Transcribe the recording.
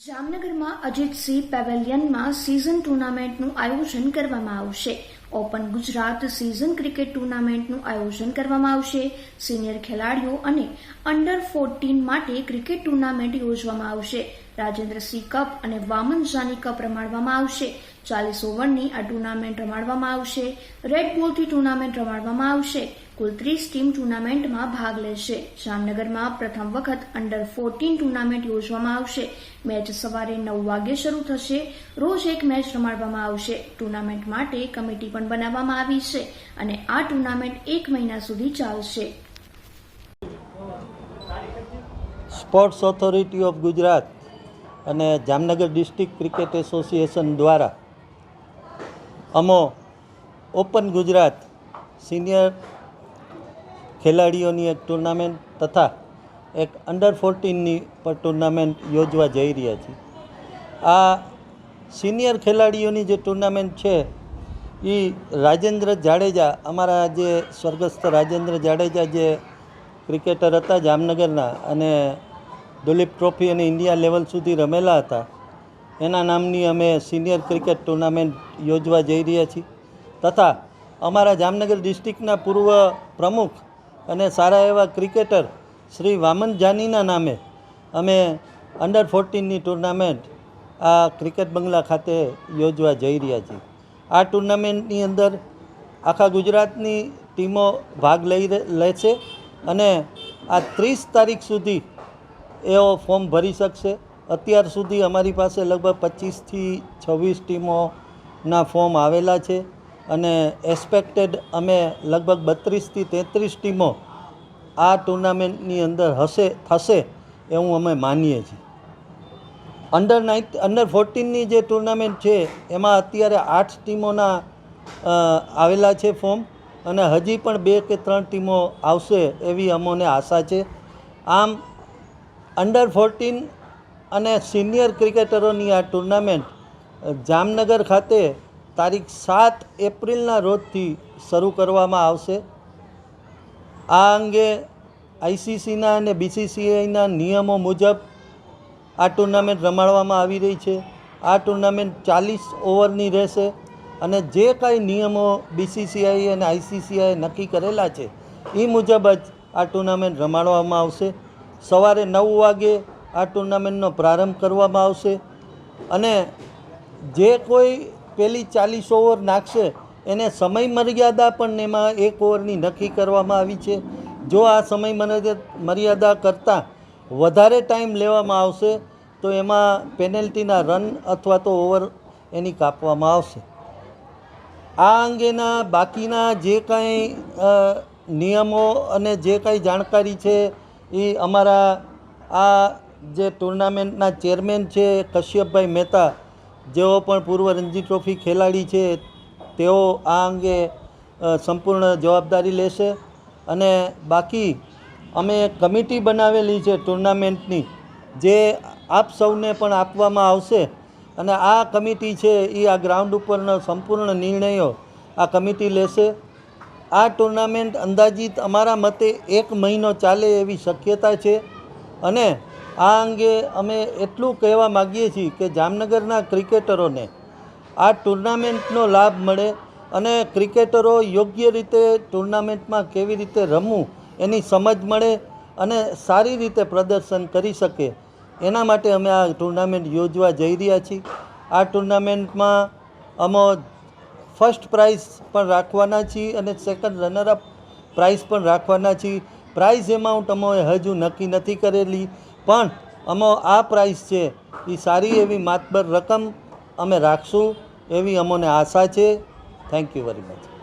જામનગરમાં અજીતસિંહ પેવેલિયનમાં સિઝન ટુર્નામેન્ટનું આયોજન કરવામાં આવશે. ઓપન ગુજરાત સિઝન ક્રિકેટ ટુર્નામેન્ટનું આયોજન કરવામાં આવશે. સિનિયર ખેલાડીઓ અને અંડર ફોર્ટીન માટે ક્રિકેટ ટુર્નામેન્ટ યોજવામાં આવશે. રાજેન્દ્રસિંહ કપ અને વામન જાની કપ રમાડવામાં આવશે. ચાલીસ ઓવરની આ ટુર્નામેન્ટ રમાડવામાં આવશે. રેડ બોલથી ટુર્નામેન્ટ રમાડવામાં આવશે. કુલ ત્રીસ ટીમ ટુર્નામેન્ટમાં ભાગ લેશે. જામનગરમાં પ્રથમ વખત અંડર ફોર્ટીન ટુર્નામેન્ટ યોજવામાં આવશે. મેચ સવારે નવ વાગે શરૂ થશે. રોજ એક મેચ રમાડવામાં આવશે. ટુર્નામેન્ટ માટે કમિટી પણ બનાવવામાં આવી છે અને આ ટુર્નામેન્ટ એક મહિના સુધી ચાલશે. સ્પોર્ટ્સ ઓથોરિટી ઓફ ગુજરાત અને જામનગર ડિસ્ટ્રિક્ટ ક્રિકેટ એસોસિએશન દ્વારા અમો ઓપન ગુજરાત સિનિયર ખેલાડીઓની એક ટુર્નામેન્ટ તથા એક અંડર ફોર્ટીનની પણ ટુર્નામેન્ટ યોજવા જઈ રહ્યા છીએ. આ સિનિયર ખેલાડીઓની જે ટુર્નામેન્ટ છે એ રાજેન્દ્ર જાડેજા, અમારા જે સ્વર્ગસ્થ રાજેન્દ્ર જાડેજા જે ક્રિકેટર હતા જામનગરના અને દુલીપ ટ્રોફી અને ઇન્ડિયા લેવલ સુધી રમેલા હતા, એના નામની અમે સિનિયર ક્રિકેટ ટુર્નામેન્ટ યોજવા જઈ રહ્યા છીએ. તથા અમારા જામનગર ડિસ્ટ્રિક્ટના પૂર્વ પ્રમુખ અને સારા એવા ક્રિકેટર શ્રી વામન જાનીના નામે અમે અંડર ફોર્ટીનની ટુર્નામેન્ટ આ ક્રિકેટ બંગલા ખાતે યોજવા જઈ રહ્યા છીએ. આ ટુર્નામેન્ટની અંદર આખા ગુજરાતની ટીમો ભાગ લઈ લે છે અને આ ત્રીસ તારીખ સુધી એઓ ફોર્મ ભરી શકશે. અત્યાર સુધી અમારી પાસે લગભગ પચીસથી છવ્વીસ ટીમોના ફોર્મ આવેલા છે અને એક્સપેક્ટેડ અમે લગભગ બત્રીસથી તેત્રીસ ટીમો આ ટુર્નામેન્ટની અંદર હશે, થશે એવું અમે માનીએ છીએ. અંડર નાઇન અંડર ફોર્ટીનની જે ટુર્નામેન્ટ છે, એમાં અત્યારે આઠ ટીમોના આવેલા છે ફોર્મ અને હજી પણ બે કે ત્રણ ટીમો આવશે એવી અમોને આશા છે. આમ અંડર ફોર્ટીન અને સિનિયર ક્રિકેટરોની આ ટુર્નામેન્ટ જામનગર ખાતે તારીખ સાત એપ્રિલના રોજથી શરૂ કરવામાં આવશે. આ અંગે આઈસીસીના અને બીસીસીઆઈના નિયમો મુજબ આ ટુર્નામેન્ટ રમાડવામાં આવી રહી છે. આ ટુર્નામેન્ટ ચાલીસ ઓવરની રહેશે અને જે કાંઈ નિયમો બીસીસીઆઈ અને આઈસીસીઆઈ નક્કી કરેલા છે, એ મુજબ જ આ ટુર્નામેન્ટ રમાડવામાં આવશે. સવારે નવ વાગે આ ટુર્નામેન્ટનો પ્રારંભ કરવામાં આવશે અને જે કોઈ પેલી ચાલીસ ઓવર નાખશે, એને સમય મર્યાદા પણ એમાં એક ઓવરની નક્કી કરવામાં આવી છે. જો આ સમય મર્યાદા મર્યાદા કરતાં વધારે ટાઈમ લેવામાં આવશે, તો એમાં પેનલ્ટીના રન અથવા તો ઓવર એની કાપવામાં આવશે. આ અંગેના બાકીના જે કાંઈ નિયમો અને જે કાંઈ જાણકારી છે, એ અમારા આ જે ટુર્નામેન્ટના ચેરમેન છે, કશ્યપભાઈ મહેતા, જેઓ પણ પૂર્વ રણજી ટ્રોફી ખેલાડી છે, તેઓ આ અંગે સંપૂર્ણ જવાબદારી લેશે. અને બાકી અમે કમિટી બનાવેલી છે ટુર્નામેન્ટની, જે આપ સૌને પણ આપવામાં આવશે. અને આ કમિટી છે એ આ ગ્રાઉન્ડ ઉપરના સંપૂર્ણ નિર્ણયો આ કમિટી લેશે. આ ટુર્નામેન્ટ અંદાજિત અમારા મતે એક મહિનો ચાલે એવી શક્યતા છે. અને આ અંગે અમે એટલું કહેવા માગીએ છીએ કે જામનગરના ક્રિકેટરોને આ ટુર્નામેન્ટનો લાભ મળે અને ક્રિકેટરો યોગ્ય રીતે ટુર્નામેન્ટમાં કેવી રીતે રમવું એની સમજ મળે અને સારી રીતે પ્રદર્શન કરી શકે. એના માટે અમે આ ટુર્નામેન્ટ યોજવા જઈ રહ્યા છીએ. આ ટુર્નામેન્ટમાં અમે ફર્સ્ટ પ્રાઇઝ પણ રાખવાના છીએ અને સેકન્ડ રનરઅપ પ્રાઇઝ પણ રાખવાના છીએ. પ્રાઇઝ એમાઉન્ટ અમે હજુ નક્કી નથી કરેલી, પણ અમે આ પ્રાઇઝ છે એ સારી એવી માતબર રકમ અમે રાખશું એવી અમોને આશા છે. Thank you very much